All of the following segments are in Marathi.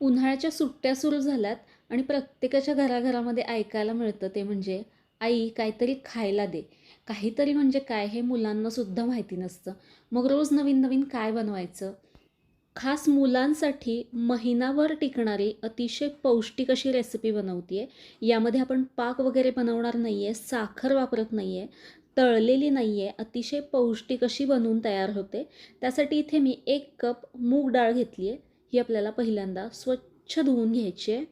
उन्हाळ्याच्या सुट्ट्या सुरू झाल्यात आणि प्रत्येकाच्या घराघरामध्ये ऐकायला मिळतं ते म्हणजे आई काहीतरी खायला दे. काहीतरी म्हणजे काय हे मुलांनासुद्धा माहिती नसतं. मग रोज नवीन नवीन काय बनवायचं? खास मुलांसाठी महिनाभर टिकणारी अतिशय पौष्टिक अशी रेसिपी बनवते आहे यामध्ये आपण पाक वगैरे बनवणार नाही आहे साखर वापरत नाही आहे तळलेली नाही आहे अतिशय पौष्टिक अशी बनवून तयार होते. त्यासाठी इथे मी एक कप मूग डाळ घेतली आहे ही आपल्याला पहिल्यांदा स्वच्छ धुवून घ्यायची आहे.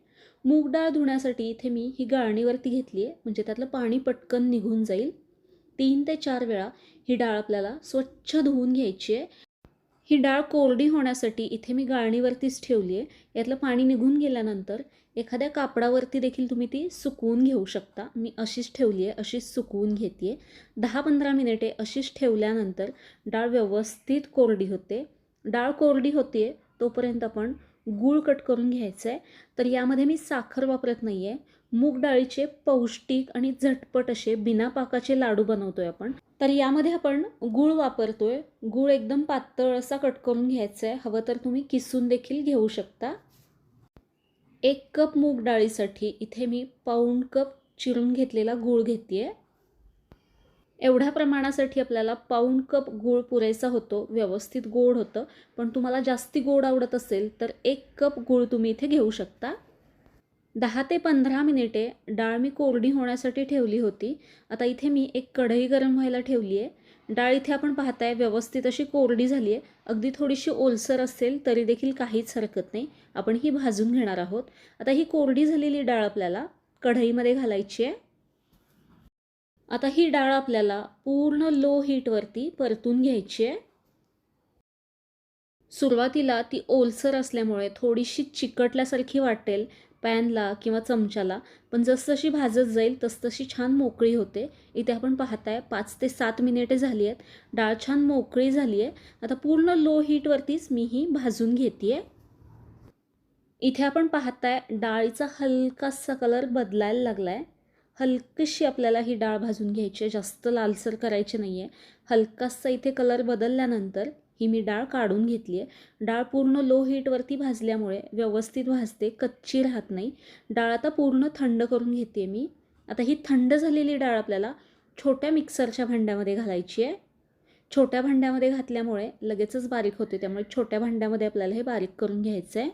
मूग डाळ धुण्यासाठी इथे मी ही गाळणीवरती घेतली आहे. म्हणजे त्यातलं पाणी पटकन निघून जाईल. तीन ते चार वेळा ही डाळ आपल्याला स्वच्छ धुवून घ्यायची आहे. ही डाळ कोरडी होण्यासाठी इथे मी गाळणीवरतीच ठेवली आहे. यातलं पाणी निघून गेल्यानंतर एखाद्या कापडावरती देखील तुम्ही ती सुकवून घेऊ शकता. मी अशीच ठेवली आहे अशीच सुकवून घेते आहे. दहा पंधरा मिनिटे अशीच ठेवल्यानंतर डाळ व्यवस्थित कोरडी होते. डाळ कोरडी होते तोपर्यंत आपण गूळ कट करून घ्यायचं आहे तर यामध्ये मी साखर वापरत नाही आहे मूग डाळीचे पौष्टिक आणि झटपट असे बिना पाकाचे लाडू बनवतो आहे आपण. तर यामध्ये आपण गूळ वापरतो आहे गूळ एकदम पातळ असा कट करून घ्यायचा आहे हवं तर तुम्ही किसून देखील घेऊ शकता. एक कप मूग डाळीसाठी इथे मी पाऊण कप चिरून घेतलेला गूळ घेते आहे एवढ्या प्रमाणासाठी आपल्याला पाऊण कप गूळ पुरेसा होतो व्यवस्थित गोड होतं. पण तुम्हाला जास्ती गोड आवडत असेल तर एक कप गूळ तुम्ही इथे घेऊ शकता. दहा ते पंधरा मिनिटे डाळ मी कोरडी होण्यासाठी ठेवली होती. आता इथे मी एक कढई गरम व्हायला ठेवली आहे डाळ इथे आपण पाहताय व्यवस्थित अशी कोरडी झाली आहे अगदी थोडीशी ओलसर असेल तरी देखील काहीच हरकत नाही. आपण ही भाजून घेणार आहोत. आता ही कोरडी झालेली डाळ आपल्याला कढईमध्ये घालायची आहे आता ही डाळ आपल्याला पूर्ण लो हीटवरती परतून घ्यायची आहे. सुरुवातीला ती ओलसर असल्यामुळे थोडीशी चिकटल्यासारखी वाटेल पॅनला किंवा चमच्याला पण जसजशी भाजत जाईल तसतशी छान मोकळी होते. इथे आपण पाहताय पाच ते सात मिनिटे झाली आहेत. डाळ छान मोकळी झाली आहे. आता पूर्ण लो हीटवरतीच मी ही भाजून घेते आहे इथे आपण पाहताय डाळीचा हलकासा कलर बदलायला लागला आहे हलकीशी आपल्याला ही डाळ भाजून घ्यायची आहे. जास्त लालसर करायची नाही आहे हलकासा इथे कलर बदलल्यानंतर ही मी डाळ काढून घेतली आहे डाळ पूर्ण लो हीटवरती भाजल्यामुळे व्यवस्थित भाजते कच्ची राहत नाही. डाळ आता पूर्ण थंड करून घेते मी. आता ही थंड झालेली डाळ आपल्याला छोट्या मिक्सरच्या भांड्यामध्ये घालायची आहे. छोट्या भांड्यामध्ये घातल्यामुळे लगेचच बारीक होते त्यामुळे छोट्या भांड्यामध्ये आपल्याला हे बारीक करून घ्यायचं आहे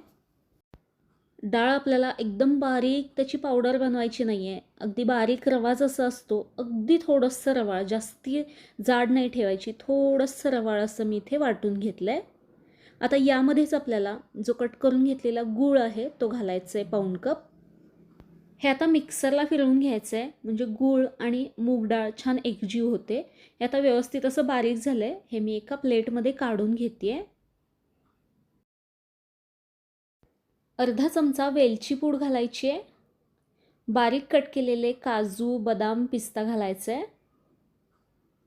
डाळ आपल्याला एकदम बारीक त्याची पावडर बनवायची नाही आहे अगदी बारीक रवा जसा असतो अगदी थोडंसं रवाळ जास्ती जाड नाही ठेवायची थोडंसं रवाळ असं मी इथे वाटून घेतलं आहे आता यामध्येच आपल्याला जो कट करून घेतलेला गूळ आहे तो घालायचा आहे पाऊण कप. हे आता मिक्सरला फिरवून घ्यायचं आहे म्हणजे गूळ आणि मूग डाळ छान एकजीव होते. हे आता व्यवस्थित असं बारीक झालं आहे हे मी एका प्लेटमध्ये काढून घेते आहे अर्धा चमचा वेलची पूड घालायची आहे. बारीक कट केलेले काजू बदाम पिस्ता घालायचं आहे.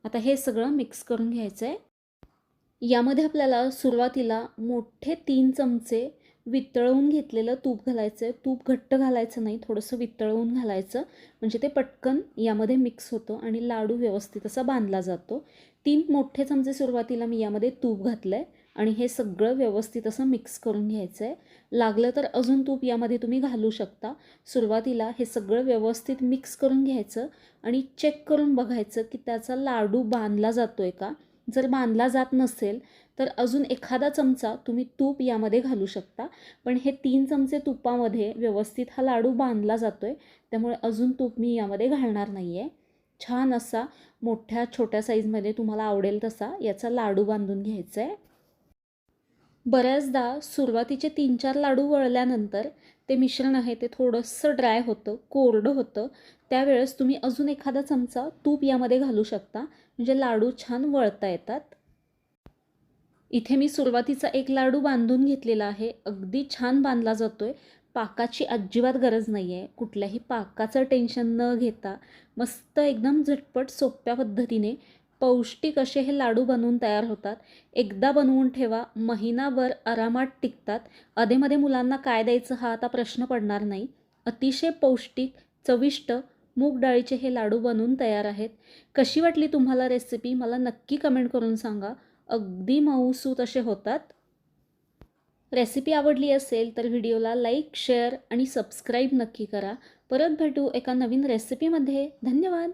आता हे सगळं मिक्स करून घ्यायचं आहे यामध्ये आपल्याला सुरुवातीला मोठे तीन चमचे वितळवून घेतलेलं तूप घालायचं आहे तूप घट्ट घालायचं नाही थोडंसं वितळवून घालायचं. म्हणजे ते पटकन यामध्ये मिक्स होतं आणि लाडू व्यवस्थित असा बांधला जातो. तीन मोठे चमचे सुरुवातीला मी यामध्ये तूप घातलं आहे आणि हे सगळं व्यवस्थित असं मिक्स करून घ्यायचं आहे लागलं तर अजून तूप यामध्ये तुम्ही घालू शकता. सुरुवातीला हे सगळं व्यवस्थित मिक्स करून घ्यायचं आणि चेक करून बघायचं की त्याचा लाडू बांधला जातो आहे का? जर बांधला जात नसेल तर अजून एखादा चमचा तुम्ही तूप यामध्ये घालू शकता. पण हे तीन चमचे तुपामध्ये व्यवस्थित हा लाडू बांधला जातो आहे त्यामुळे अजून तूप मी यामध्ये घालणार नाही आहे छान असा मोठ्या छोट्या साईजमध्ये तुम्हाला आवडेल तसा याचा लाडू बांधून घ्यायचा आहे बऱ्याचदा सुरुवातीचे तीन चार लाडू वळल्यानंतर ते मिश्रण आहे ते थोडंसं ड्राय होतं कोरडं होतं. त्यावेळेस तुम्ही अजून एखादा चमचा तूप यामध्ये घालू शकता. म्हणजे लाडू छान वळता येतात. इथे मी सुरुवातीचा एक लाडू बांधून घेतलेला आहे. अगदी छान बांधला जातो आहे पाकाची अजिबात गरज नाही आहे कुठल्याही पाकाचं टेन्शन न घेता मस्त एकदम झटपट सोप्या पद्धतीने पौष्टिक असे हे लाडू बनवून तयार होतात. एकदा बनवून ठेवा महिनाभर आरामात टिकतात. अधेमध्ये मुलांना काय द्यायचं हा आता प्रश्न पडणार नाही. अतिशय पौष्टिक चविष्ट मूग डाळीचे हे लाडू बनवून तयार आहेत. कशी वाटली तुम्हाला रेसिपी मला नक्की कमेंट करून सांगा. अगदी मऊसूत असे होतात. रेसिपी आवडली असेल तर व्हिडिओला लाईक शेअर आणि सबस्क्राईब नक्की करा. परत भेटू एका नवीन रेसिपीमध्ये धन्यवाद!